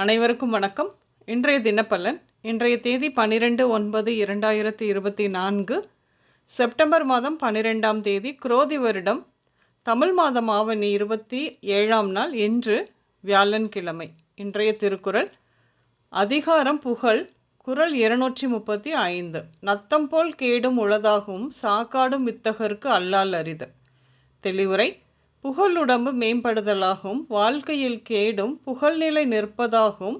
அனைவருக்கும் வணக்கம். இன்றைய தினப்பலன் இன்றைய தேதி பன்னிரெண்டு ஒன்பது இரண்டாயிரத்தி இருபத்தி நான்கு செப்டம்பர் மாதம் பன்னிரெண்டாம் தேதி குரோதி வருடம் தமிழ் மாதம் ஆவணி இருபத்தி ஏழாம் நாள் இன்று வியாழன்கிழமை. இன்றைய திருக்குறள் அதிகாரம் புகழ் குரல் இருநூற்றி முப்பத்தி ஐந்து. நத்தம் போல் கேடும் உளதாகவும் சாக்காடும் வித்தகருக்கு அல்லால் அரிது. தெளிவுரை புகழுடம்பு மேம்படுதலாகும் வாழ்க்கையில் கேடும் புகழ்நிலை நிற்பதாகும்.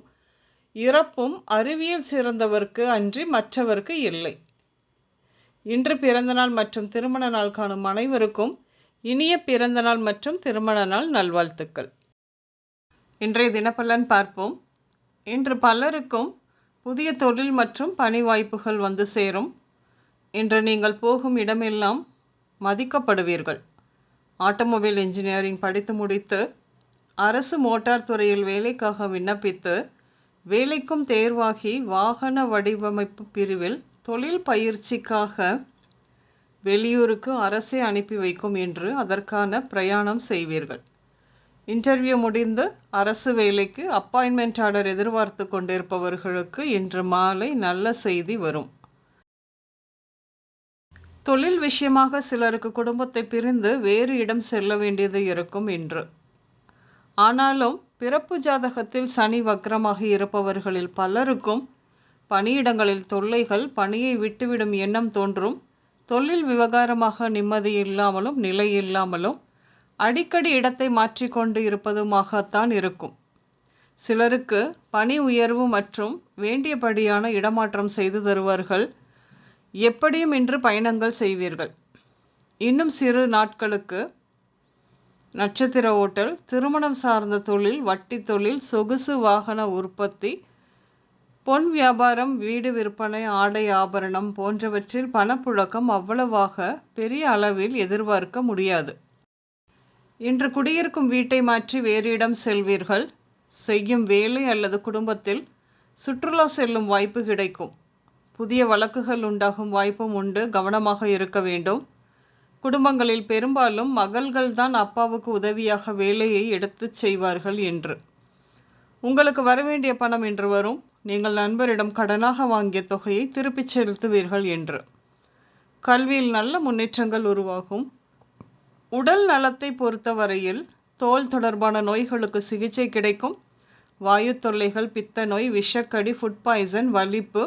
இறப்பும் அறிவியல் சிறந்தவர்க்கு அன்றி மற்றவர்க்கு இல்லை. இன்று பிறந்தநாள் மற்றும் திருமண நாள் காணும் அனைவருக்கும் இனிய பிறந்தநாள் மற்றும் திருமண நாள் நல்வாழ்த்துக்கள். இன்றைய தினப்பலன் பார்ப்போம். இன்று பலருக்கும் புதிய தொழில் மற்றும் பணி வாய்ப்புகள் வந்து சேரும். இன்று நீங்கள் போகும் இடமெல்லாம் மதிக்கப்படுவீர்கள். ஆட்டோமொபைல் இன்ஜினியரிங் படித்து முடித்து அரசு மோட்டார் துறையில் வேலைக்காக விண்ணப்பித்து வேலைக்கும் தேர்வாகி வாகன வடிவமைப்பு பிரிவில் தொழில் பயிற்சிக்காக வெளியூருக்கு அரசே அனுப்பி வைக்கும் என்று அதற்கான பிரயாணம் செய்வீர்கள். இன்டர்வியூ முடிந்து அரசு வேலைக்கு அப்பாயின்மெண்ட் ஆர்டர் எதிர்பார்த்து கொண்டிருப்பவர்களுக்கு இன்று மாலை நல்ல செய்தி வரும். தொழில் விஷயமாக சிலருக்கு குடும்பத்தை பிரிந்து வேறு இடம் செல்ல வேண்டியது இருக்கும் என்று ஆனாலும் பிறப்பு ஜாதகத்தில் சனி வக்ரமாக இருப்பவர்களில் பலருக்கும் பணியிடங்களில் தொல்லைகள் பணியை விட்டுவிடும் எண்ணம் தோன்றும். தொழில் விவகாரமாக நிம்மதி இல்லாமலும் நிலை இல்லாமலும் அடிக்கடி இடத்தை மாற்றிக்கொண்டு இருப்பதுமாகத்தான் இருக்கும். சிலருக்கு பணி உயர்வு மற்றும் வேண்டியபடியான இடமாற்றம் செய்து தருவார்கள். எப்படியும் இன்று பயணங்கள் செய்வீர்கள். இன்னும் சிறு நாட்களுக்கு நட்சத்திர ஓட்டல் திருமணம் சார்ந்த தொழில் வட்டி தொழில் சொகுசு வாகன உற்பத்தி பொன் வியாபாரம் வீடு விற்பனை ஆடை ஆபரணம் போன்றவற்றில் பணப்புழக்கம் அவ்வளவாக பெரிய அளவில் எதிர்பார்க்க முடியாது. இன்று குடியிருக்கும் வீட்டை மாற்றி வேறு இடம் செல்வீர்கள். செய்யும் வேலை அல்லது குடும்பத்தில் சுற்றுலா செல்லும் வாய்ப்பு கிடைக்கும். புதிய வழக்குகள் உண்டாகும் வாய்ப்பும் உண்டு. கவனமாக இருக்க வேண்டும். குடும்பங்களில் பெரும்பாலும் மகள்கள் தான் அப்பாவுக்கு உதவியாக வேலையை எடுத்துச் செய்வார்கள் என்று. உங்களுக்கு வரவேண்டிய பணம் என்று வரும். நீங்கள் நண்பரிடம் கடனாக வாங்கிய தொகையை திருப்பிச் செலுத்துவீர்கள் என்று. கல்வியில் நல்ல முன்னேற்றங்கள் உருவாகும். உடல் நலத்தை பொறுத்தவரையில் தோல் தொடர்பான நோய்களுக்கு சிகிச்சை கிடைக்கும். வாயு தொல்லைகள் பித்த நோய் விஷக்கடி ஃபுட் பாய்சன் வலிப்பு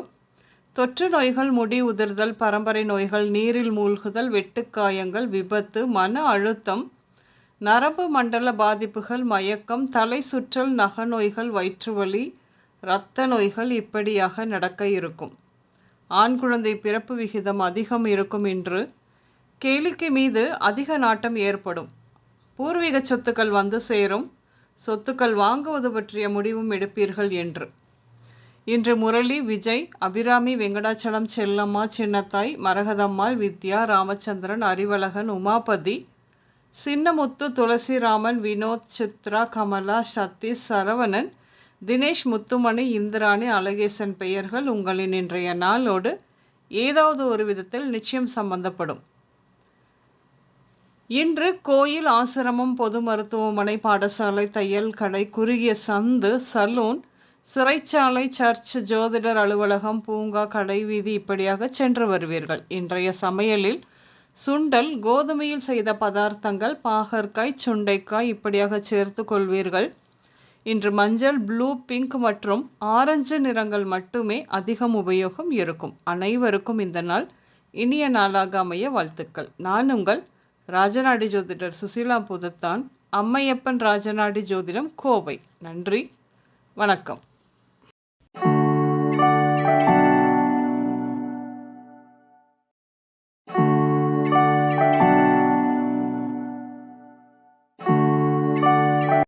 தொற்று நோய்கள் முடி உதிர்தல் பரம்பரை நோய்கள் நீரில் மூழ்குதல் வெட்டுக்காயங்கள் விபத்து மன அழுத்தம் நரம்பு மண்டல பாதிப்புகள் மயக்கம் தலை சுற்றல் நகநோய்கள் வயிற்றுவலி இரத்த நோய்கள் இப்படியாக நடக்க இருக்கும். ஆண் குழந்தை பிறப்பு விகிதம் அதிகம் இருக்கும் என்று கேளிக்கை மீது அதிக நாட்டம் ஏற்படும். பூர்வீக சொத்துக்கள் வந்து சேரும். சொத்துக்கள் வாங்குவது பற்றிய முடிவும் எடுப்பீர்கள் என்று. இன்று முரளி விஜய் அபிராமி வெங்கடாச்சலம் செல்லம்மா சின்னத்தாய் மரகதம்மாள் வித்யா ராமச்சந்திரன் அறிவழகன் உமாபதி சின்னமுத்து துளசிராமன் வினோத் சித்ரா கமலா சதீஷ் சரவணன் தினேஷ் முத்துமணி இந்திராணி அழகேசன் பெயர்கள் உங்களின் இன்றைய நாளோடு ஏதாவது ஒரு விதத்தில் நிச்சயம் சம்பந்தப்படும். இன்று கோயில் ஆசிரமம் பொது மருத்துவமனை பாடசாலை தையல் கடை குறுகிய சந்து சலூன் சிறைச்சாலை சர்ச் ஜோதிடர் அலுவலகம் பூங்கா கடைவீதி இப்படியாக சென்று வருவீர்கள். இன்றைய சமையலில் சுண்டல் கோதுமையில் செய்த பதார்த்தங்கள் பாகற்காய் சுண்டைக்காய் இப்படியாக சேர்த்து கொள்வீர்கள். இன்று மஞ்சள் ப்ளூ பிங்க் மற்றும் ஆரஞ்சு நிறங்கள் மட்டுமே அதிகம் உபயோகம் இருக்கும். அனைவருக்கும் இந்த நாள் இனிய நாளாக அமைய வாழ்த்துக்கள். நான் உங்கள் ராஜநாடி ஜோதிடர் சுசீலா புதத்தான். அம்மையப்பன் ராஜநாடி ஜோதிடம் கோவை. நன்றி. வணக்கம்.